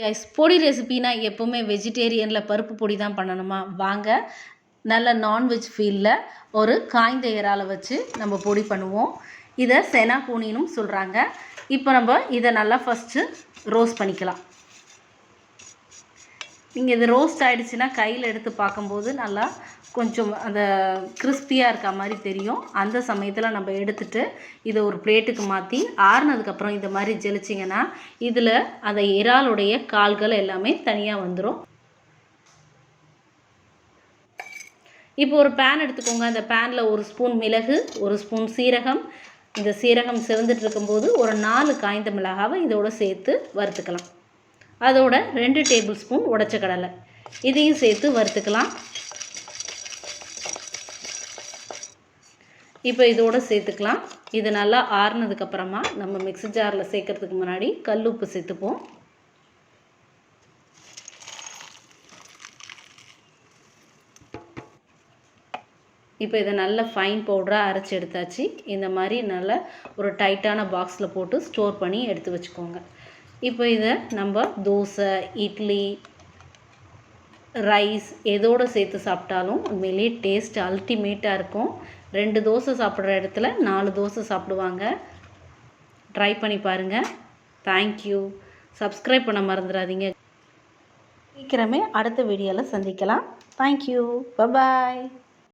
Guys பொடி ரெசிபினா எப்போவுமே வெஜிடேரியனில் பருப்பு பொடி தான் பண்ணணுமா? வாங்க. நல்ல நான்வெஜ் ஃபீலில் ஒரு காய்ந்த இறாலை வச்சு நம்ம பொடி பண்ணுவோம். இதை செனா கூனினும் சொல்கிறாங்க இப்போ நம்ம இதை நல்லா ஃபஸ்ட்டு ரோஸ்ட் பண்ணிக்கலாம். நீங்கள் இது ரோஸ்ட் ஆகிடுச்சின்னா கையில் எடுத்து பார்க்கும்போது நல்லா கொஞ்சம் அந்த கிறிஸ்பியாக இருக்க மாதிரி தெரியும். அந்த சமயத்தில் நம்ம எடுத்துகிட்டு இதை ஒரு பிளேட்டுக்கு மாற்றி ஆறுனதுக்கப்புறம் இந்த மாதிரி ஜெலிச்சிங்கன்னா இதில் அந்த இறாலுடைய கால்கள் எல்லாமே தனியாக வந்துடும் இப்போ ஒரு பேன் எடுத்துக்கோங்க. அந்த பேனில் ஒரு ஸ்பூன் மிளகு ஒரு ஸ்பூன் சீரகம். இந்த சீரகம் சிவந்துட்டு இருக்கும்போது ஒரு நாலு காய்ந்த மிளகாவை இதோடு சேர்த்து வறுத்துக்கலாம். அதோட ரெண்டு டேபிள் ஸ்பூன் உடச்ச கடலை. இதையும் சேர்த்து வறுத்துக்கலாம். இப்போ இதோடு சேர்த்துக்கலாம். இது நல்லா ஆறுனதுக்கப்புறமா நம்ம மிக்ஸி ஜாரில் சேர்க்கறதுக்கு முன்னாடி கல் உப்பு சேர்த்துப்போம். இப்போ இதை நல்ல ஃபைன் பவுடராக அரைச்சி எடுத்தாச்சு. இந்த மாதிரி நல்ல ஒரு டைட்டான பாக்ஸில் போட்டு ஸ்டோர் பண்ணி எடுத்து வச்சுக்கோங்க. இப்போ இதை நம்ம தோசை இட்லி ரைஸ் எதோடு சேர்த்து சாப்பிட்டாலும் உண்மையிலேயே டேஸ்ட் அல்டிமேட்டாக இருக்கும். ரெண்டு தோசை சாப்பிட்ற இடத்துல நாலு தோசை சாப்பிடுவாங்க. ட்ரை பண்ணி பாருங்கள் தேங்க்யூ சப்ஸ்கிரைப் பண்ண மறந்துடாதீங்க. சீக்கிரமே அடுத்த வீடியோவில் சந்திக்கலாம். Thank you bye bye